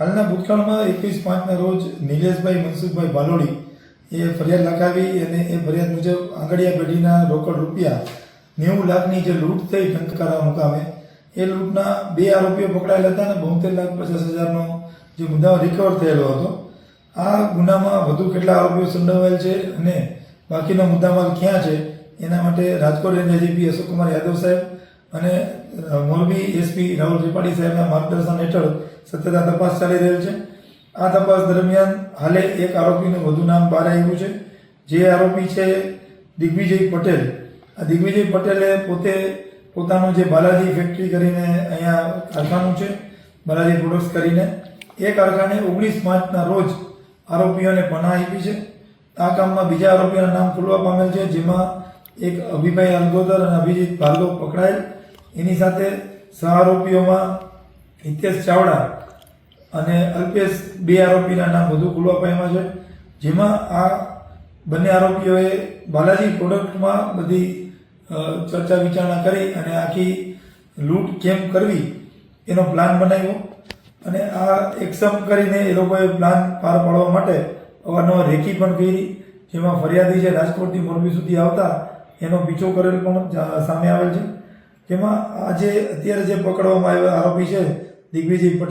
હાલના ભૂતકાળમાં એકવીસ પાંચના રોજ નિલેશભાઈ, મનસુખભાઈ ભાલોડી એ ફરિયાદ લખાવી અને એ ફરિયાદ મુજબ આંગડિયા પેઢીના રોકડ રૂપિયા નેવું લાખની જે લૂંટ થઈ ટંકારા મુકામે, એ લૂંટના બે આરોપીઓ પકડાયેલા હતા અને બોતેર લાખ પચાસ હજારનો જે મુદ્દાઓ રિકવર થયેલો હતો. આ ગુનામાં વધુ કેટલા આરોપીઓ સંડોવાયેલ છે અને બાકીનો મુદ્દામાલ ક્યાં છે, એના માટે રાજકોટ રેન્જ એજીપી અશોકકુમાર યાદવ સાહેબ અને મોરબી એસપી રાહુલ ત્રિપાઠી સાહેબના માર્ગદર્શન હેઠળ સતત આ તપાસ ચાલી રહેલ છે. આ તપાસ દરમિયાન હાલે એક આરોપીનું વધુ નામ બહાર આવ્યું છે. જે આરોપી છે દિગ્વિજય પટેલ. આ દિગ્વિજય પટેલે પોતે પોતાનું જે બાલાજી ફેક્ટરી કરીને અહીંયા કારખાનું છે, બાલાજી પ્રોડક્ટ્સ કરીને, એ કારખાને ઓગણીસ માર્ચના રોજ આરોપીઓને પનાહ આપી છે. આ કામમાં બીજા આરોપીઓના નામ ખુલવા પામેલ છે, જેમાં એક અભિભાઈ અલગોદર અને અભિજીત ભાર્ગવ પકડાયેલ. એની સાથે સહ આરોપીઓમાં હિતેશ ચાવડા અને અલ્પેશ બે આરોપીના નામ વધુ ખુલવા પામ્યા છે, જેમાં આ બંને આરોપીઓએ બાલાજી પ્રોડક્ટમાં બધી ચર્ચા વિચારણા કરી અને આખી લૂંટ કેમ કરવી એનો પ્લાન બનાવ્યો અને આ એક્સમ કરીને એ લોકોએ પ્લાન પાર પાડવા માટે અવારનવાર રેકી પણ કરી, જેમાં ફરિયાદી છે રાજકોટથી મોરબી સુધી આવતા એનો પીછો કરેલ પણ સામે આવેલ છે. જેમાં આ જે અત્યારે જે પકડવામાં આવ્યા આરોપી છે દિગ્વિજય પટેલ